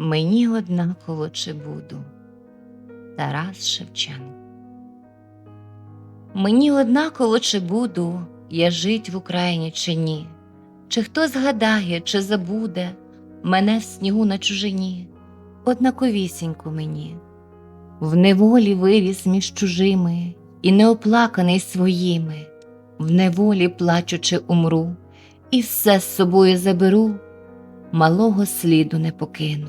Мені однаково чи буду. Тарас Шевченко. Мені однаково чи буду я жить в Україні чи ні, чи хто згадає, чи забуде мене в снігу на чужині, однаковісінько мені. В неволі виріс між чужими і неоплаканий своїми, в неволі плачучи умру, і все з собою заберу, малого сліду не покину.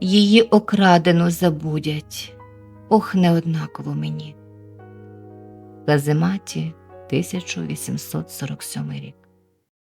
її окрадену забудять, ох, не однаково мені. Казематі, 1847 рік.